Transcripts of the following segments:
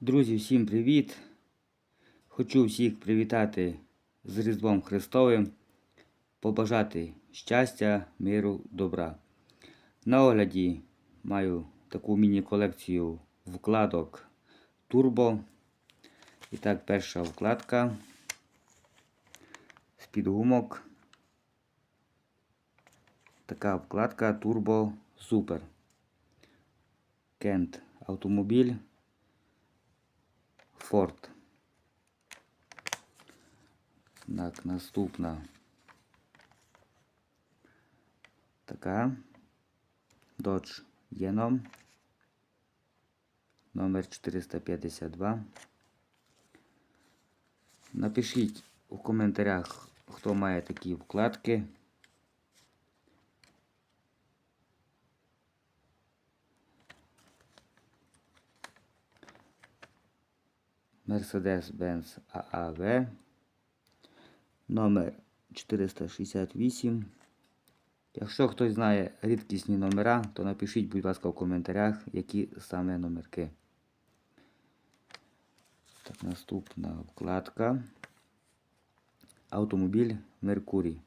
Друзі, всім привіт! Хочу всіх привітати з Різдвом Христовим, побажати щастя, миру, добра. На огляді маю таку міні-колекцію вкладок Turbo. І так, перша вкладка з-під гумок. Така вкладка Turbo Super. Кент автомобіль. Ford. Так, наступна така Dodge Yenom номер 452. Напишіть у коментарях, хто має такі вкладки. Mercedes-Benz AAV номер 468. Якщо хтось знає рідкісні номера, то напишіть, будь ласка, в коментарях, які саме номерки. Так, наступна вкладка. Автомобіль Меркурій.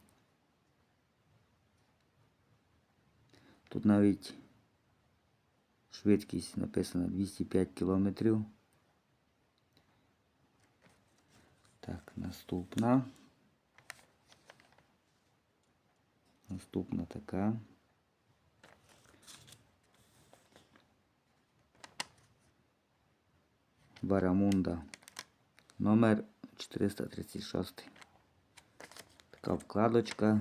Тут навіть швидкість написана 205 кілометрів. Так, наступна. Наступна така. Барамунда. Номер 436. Така вкладочка.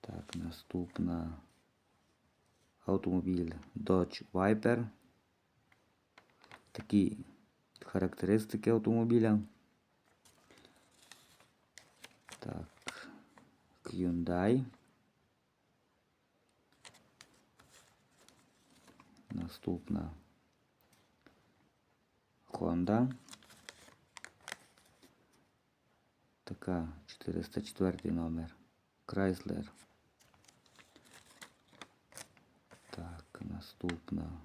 Так, наступна автомобіль Dodge Viper. Такі характеристики автомобіля. Так, Hyundai. Наступна Honda. Така 404 номер. Chrysler. Так, наступна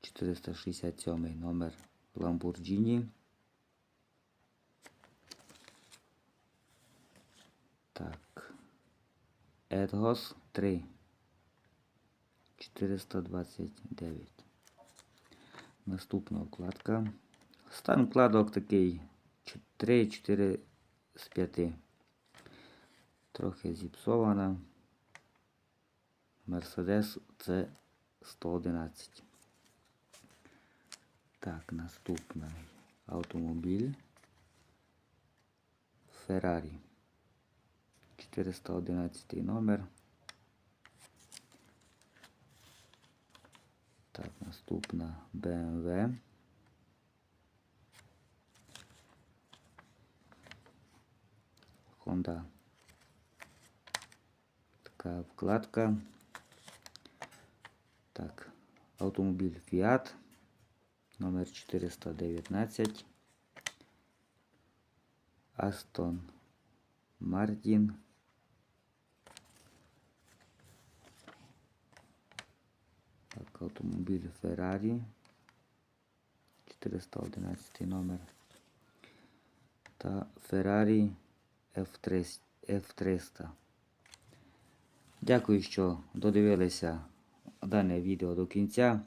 467 номер Lamborghini. Так. Едгос 3. 429. Наступна вкладка. Стан вкладок такий 3-4 з 5. Трохи зіпсована. Мерседес це 111. Так, наступний автомобіль. Феррарі. 411 номер. Так, наступна BMW. Honda. Така вкладка. Так, автомобіль Fiat номер 419. Aston Martin. Так, автомобіль Ferrari 411 номер. Та F300. F300. Дякую, що додивилися дане відео до кінця.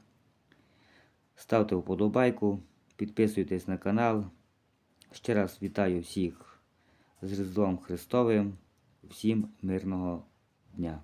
Ставте вподобайку, підписуйтесь на канал. Ще раз вітаю всіх з Різдвом Христовим. Всім мирного дня!